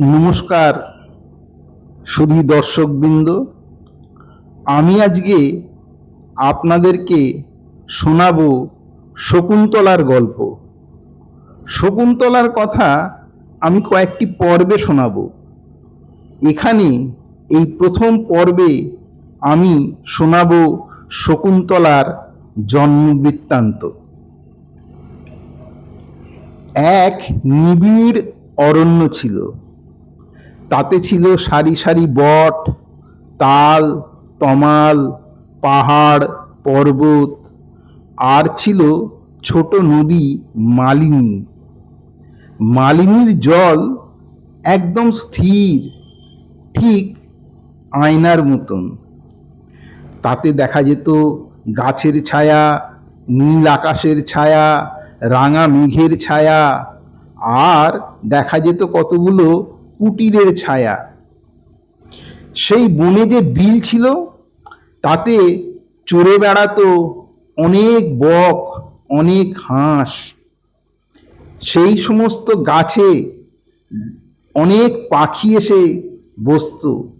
নমস্কার শুধু দর্শকবৃন্দ। আমি আজকে আপনাদেরকে শোনাবো শকুন্তলার গল্প। শকুন্তলার কথা আমি কয়েকটি পর্বে শোনাব। এখানে এই প্রথম পর্বে আমি শোনাবো শকুন্তলার জন্মবৃত্তান্ত। এক নিবিড় অরণ্য ছিল। তাতে ছিল সারি সারি বট, তাল, তমাল, পাহাড়, পর্বত। আর ছিল ছোট নদী মালিনী। মালিনীর জল একদম স্থির, ঠিক আয়নার মতন। তাতে দেখা যেত গাছের ছায়া, নীল আকাশের ছায়া, রাঙা মেঘের ছায়া। আর দেখা যেত কতগুলো কুটিরের ছায়া। সেই বনে যে বিল ছিল, তাতে চড়ে বেড়াতো অনেক বক, অনেক হাঁস। সেই সমস্ত গাছে অনেক পাখি এসে বসতো।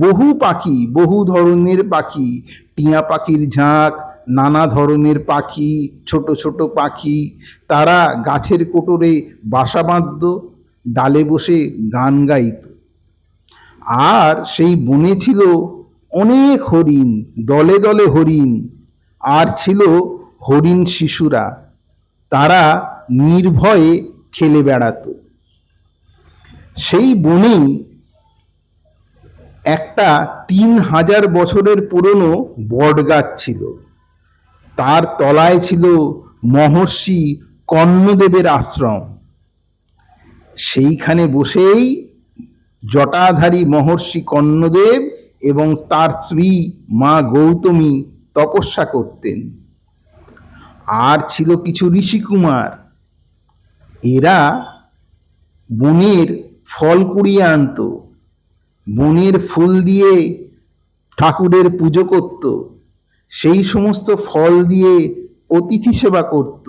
বহু পাখি, বহু ধরনের পাখি, টিয়া পাখির ঝাঁক, নানা ধরনের পাখি, ছোট ছোট পাখি, তারা গাছের কোটরে বাসা বাঁধত। ডালে বসে গান গাইত। আর সেই বনে ছিল অনেক হরিণ, দলে দলে হরিণ, আর ছিল হরিণ শিশুরা। তারা নির্ভয়ে খেলে বেড়াতো। সেই বনেই একটা তিন হাজার বছরের পুরনো বট গাছ ছিল। তার তলায় ছিল মহর্ষি কর্ণদেবের আশ্রম। সেইখানে বসেই জটাধারী মহর্ষি কর্ণদেব এবং তার স্ত্রী মা গৌতমী তপস্যা করতেন। আর ছিল কিছু ঋষিকুমার। এরা বনের ফল কুড়িয়ে আনতো, বনের ফুল দিয়ে ঠাকুরের পুজো করত, সেই সমস্ত ফল দিয়ে অতিথি সেবা করত।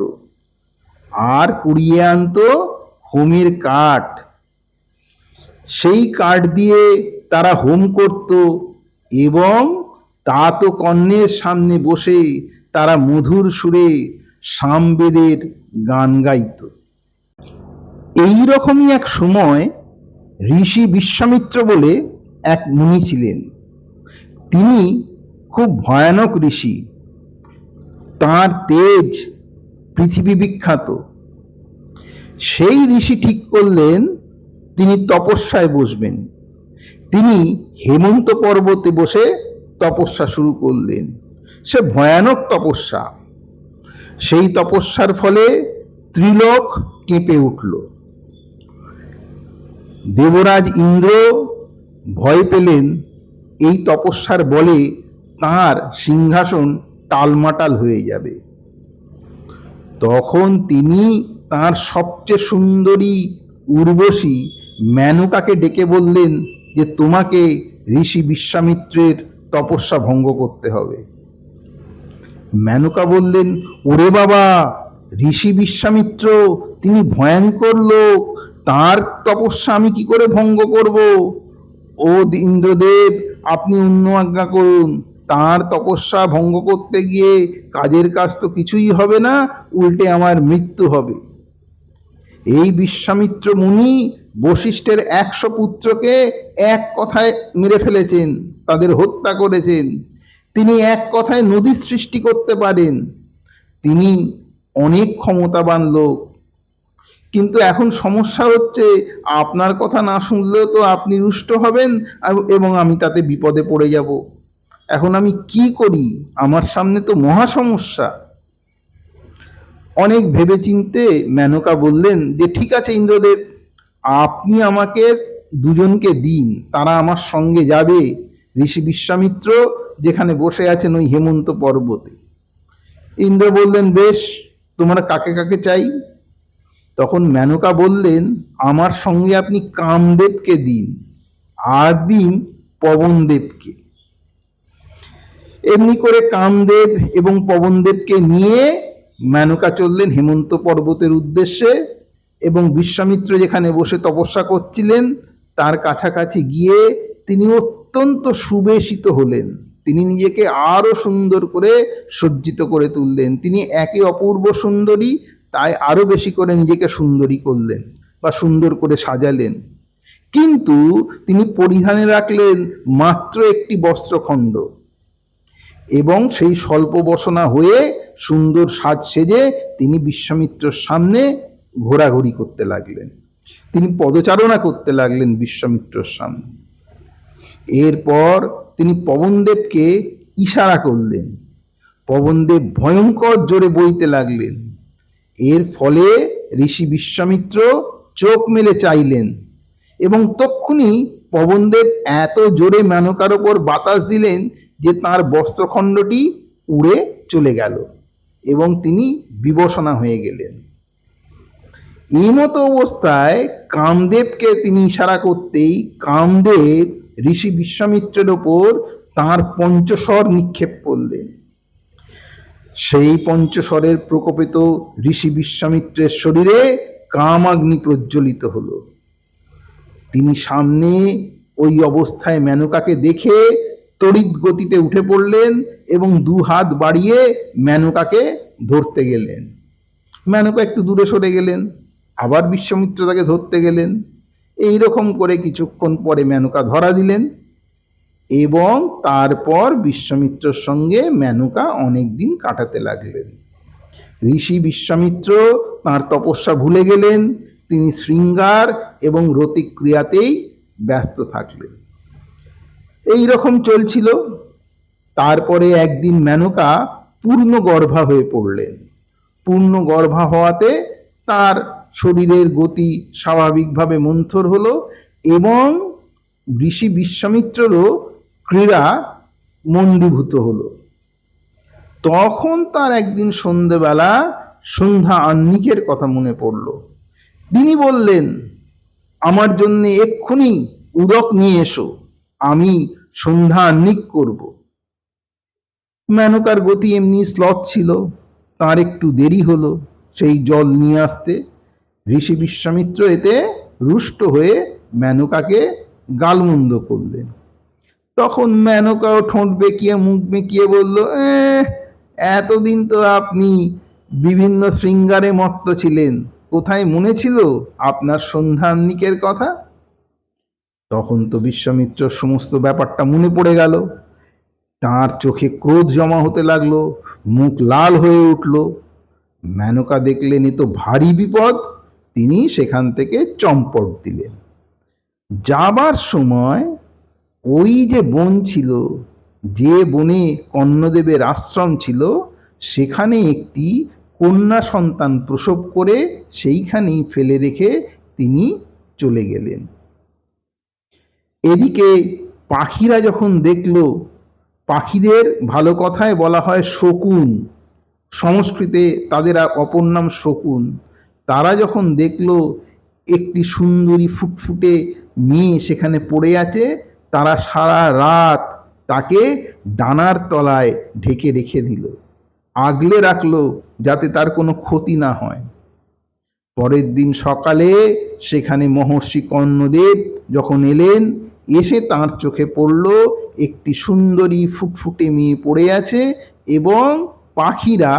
আর কুড়িয়ে আনতো হোমের কাঠ। সেই কাঠ দিয়ে তারা হোম করত এবং তা তো কর্ণের সামনে বসে তারা মধুর সুরে সামবেদের গান গাইত। এই রকমই এক সময় ঋষি বিশ্বামিত্র বলে এক মুনি ছিলেন। তিনি খুব ভয়ানক ঋষি। তার তেজ পৃথিবী বিখ্যাত। সেই ঋষি ঠিক করলেন, তিনি তপস্যায় বসবেন। তিনি হেমন্ত পর্বতে বসে তপস্যা শুরু করলেন। সে ভয়ানক তপস্যা। সেই তপস্যার ফলে ত্রিলোক কেঁপে উঠল। দেবরাজ ইন্দ্র ভয় পেলেন। এই তপস্যার বলে তার সিংহাসন টালমাটাল হয়ে যাবে। তখন তিনি তার সবচেয়ে সুন্দরী উর্বশী মেনকাকে ডেকে বললেন যে তোমাকে ঋষি বিশ্বামিত্রের তপস্যা ভঙ্গ করতে হবে। মেনকা বললেন, ওরে বাবা, ঋষি বিশ্বামিত্র, তিনি ভয়ঙ্কর লোক, তার তপস্যা আমি কি করে ভঙ্গ করব? ও ইন্দ্রদেব, আপনি অন্য আজ্ঞা করুন, তার তপস্যা ভঙ্গ করতে গিয়ে কাজের কাজ তো কিছুই হবে না, উল্টে আমার মৃত্যু হবে। এই বিশ্বামিত্র মুনি বশিষ্ঠের একশো পুত্রকে এক কথায় মেরে ফেলেছেন, তাদের হত্যা করেছেন। তিনি এক কথায় নদী সৃষ্টি করতে পারেন। তিনি অনেক ক্ষমতাবান লোক। কিন্তু এখন সমস্যা হচ্ছে, আপনার কথা না শুনলেও তো আপনি রুষ্ট হবেন এবং আমি তাতে বিপদে পড়ে যাব। এখন আমি কি করি? আমার সামনে তো মহা সমস্যা। অনেক ভেবেচিন্তে মেনকা বললেন যে, ঠিক আছে ইন্দ্রদেব, আপনি আমাকে দুজনকে দিন, তারা আমার সঙ্গে যাবে, ঋষি বিশ্বামিত্র যেখানে বসে আছেন ওই হেমন্ত পর্বতে। ইন্দ্র বললেন, বেশ, তোমরা কাকে কাকে চাই? তখন মেনকা বললেন, আমার সঙ্গে আপনি কামদেবকে দিন, আর দিন পবনদেবকে। এমনি করে কামদেব এবং পবনদেবকে নিয়ে মেনকা চললেন হেমন্ত পর্বতের উদ্দেশ্যে এবং বিশ্বামিত্র যেখানে বসে তপস্যা করছিলেন, তার কাছাকাছি গিয়ে তিনি অত্যন্ত সুবেশিত হলেন। তিনি নিজেকে আরও সুন্দর করে সজ্জিত করে তুললেন। তিনি একে অপূর্ব সুন্দরী, তাই আরও বেশি করে নিজেকে সুন্দরী করলেন বা সুন্দর করে সাজালেন। কিন্তু তিনি পরিধানে রাখলেন মাত্র একটি বস্ত্রখণ্ড এবং সেই স্বল্প বসনা হয়ে সুন্দর সাজ সেজে তিনি বিশ্বামিত্রর সামনে ঘোরাঘুরি করতে লাগলেন। তিনি পদচারণা করতে লাগলেন বিশ্বামিত্রর সামনে। এরপর তিনি পবনদেবকে ইশারা করলেন। পবনদেব ভয়ঙ্কর জোরে বইতে লাগলেন। এর ফলে ঋষি বিশ্বামিত্র চোখ মেলে চাইলেন এবং তক্ষুনি পবনদেব এত জোরে মেনকার ওপর বাতাস দিলেন যে তার বস্ত্রখণ্ডটি উড়ে চলে গেল। এবং তিনি বিবসনা হয়ে গেলেন। এই মতো অবস্থায় কামদেবকে তিনি ইশারা করতেই কামদেব ঋষি বিশ্বামিত্রের ওপর তাঁর পঞ্চস্বর নিক্ষেপ করলেন। সেই পঞ্চস্বরের প্রকোপিত ঋষি বিশ্বামিত্রের শরীরে কামাগ্নি প্রজ্বলিত হলো। তিনি সামনে ওই অবস্থায় মেনকাকে দেখে তড়িৎ গতিতে উঠে পড়লেন এবং দু হাত বাড়িয়ে মেনকাকে ধরতে গেলেন। মেনকা একটু দূরে সরে গেলেন, আবার বিশ্বমিত্র তাকে ধরতে গেলেন। এই রকম করে কিছুক্ষণ পরে মেনকা ধরা দিলেন এবং তারপর বিশ্বমিত্রর সঙ্গে মেনকা অনেক দিন কাটাতে লাগলেন। ঋষি বিশ্বামিত্র তাঁর তপস্যা ভুলে গেলেন, তিনি শৃঙ্গার এবং রতিক্রিয়াতেই ব্যস্ত থাকলেন। এই রকম চলছিল। তারপরে একদিন মেনকা পূর্ণ গর্ভা হয়ে পড়লেন। পূর্ণ গর্ভা হওয়াতে তার শরীরের গতি স্বাভাবিকভাবে মন্থর হলো এবং ঋষি বিশ্বামিত্ররও ক্রীড়া মন্দীভূত হলো। তখন তার একদিন সন্ধেবেলা সন্ধ্যা আহ্নিকের কথা মনে পড়ল। তিনি বললেন, আমার জন্যে এক্ষুনি উদক নিয়ে এসো। আমি সন্ধ্যা আহ্নিক করব। মেনকার গতি এমনি স্লথ ছিল তার একটু দেরি হলো সেই জল নিয়ে আসতে। ঋষি বিশ্বামিত্র এতে রুষ্ট হয়ে মেনকাকে গালমন্দ করলেন। তখন মেনকাও ঠোঁট বেঁকিয়ে মুখ বেঁকিয়ে বলল "এহ, এতদিন তো আপনি বিভিন্ন শৃঙ্গারে মত্ত ছিলেন। কোথায় মনে ছিল আপনার সন্ধ্যান্নিকের কথা? তখন তো বিশ্বামিত্র সমস্ত ব্যাপারটা মনে পড়ে গেল। তার চোখে ক্রোধ জমা হতে লাগল, মুখ লাল হয়ে উঠল। মেনকা দেখলেন তো ভারী বিপদ, তিনি সেখান থেকে চম্পট দিলেন। যাবার সময় ওই যে বন ছিল, যে বনে কর্ণদেবের আশ্রম ছিল, সেখানে একটি কন্যা সন্তান প্রসব করে সেইখানেই ফেলে রেখে তিনি চলে গেলেন। এদিকে পাখিরা যখন দেখল, পাখিদের ভালো কথায় বলা হয় শকুন। সংস্কৃতে তাদের অপর নাম শকুন। তারা যখন দেখল, একটি সুন্দরী ফুটফুটে মেয়ে সেখানে পড়ে আছে, তারা সারা রাত তাকে ডানার তলায় ঢেকে রেখে দিল। আগলে রাখল যাতে তার কোনো ক্ষতি না হয়। পরের দিন সকালে সেখানে মহর্ষি কর্ণদেব যখন এলেন এসে তাঁর চোখে পড়ল একটি সুন্দরী ফুটফুটে মেয়ে পড়ে আছে এবং পাখিরা,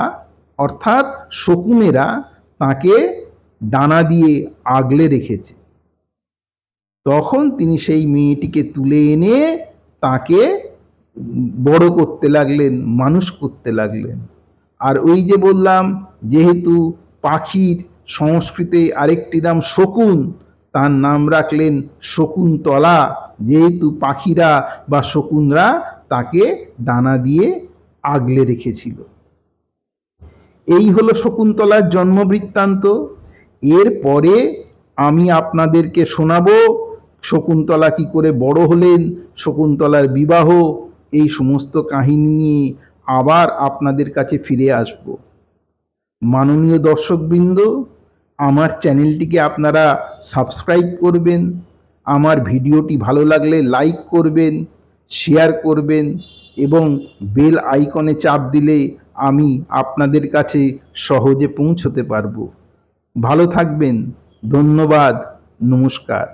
অর্থাৎ শকুনেরা, তাকে ডানা দিয়ে আগলে রেখেছে। তখন তিনি সেই মেয়েটিকে তুলে এনে তাকে বড় করতে লাগলেন, মানুষ করতে লাগলেন। আর ওই যে বললাম, যেহেতু পাখির সংস্কৃতে আরেকটি নাম শকুন তার নাম রাখলেন শকুন্তলা। যেহেতু পাখিরা বা শকুনরা তাকে ডানা দিয়ে আগলে রেখেছিল। এই হলো শকুন্তলার জন্ম বৃত্তান্ত এরপরে আমি আপনাদেরকে শোনাবো, শকুন্তলা কি করে বড় হলেন, শকুন্তলার বিবাহ, এই সমস্ত কাহিনী নিয়ে আবার আপনাদের কাছে ফিরে আসব। মাননীয় দর্শকবৃন্দ আমার চ্যানেলটিকে আপনারা সাবস্ক্রাইব করবেন, আমার ভিডিওটি ভালো লাগলে লাইক করবেন, শেয়ার করবেন এবং বেল আইকনে চাপ দিলে আমি আপনাদের কাছে সহজে পৌঁছতে পারব। ভালো থাকবেন, ধন্যবাদ, নমস্কার।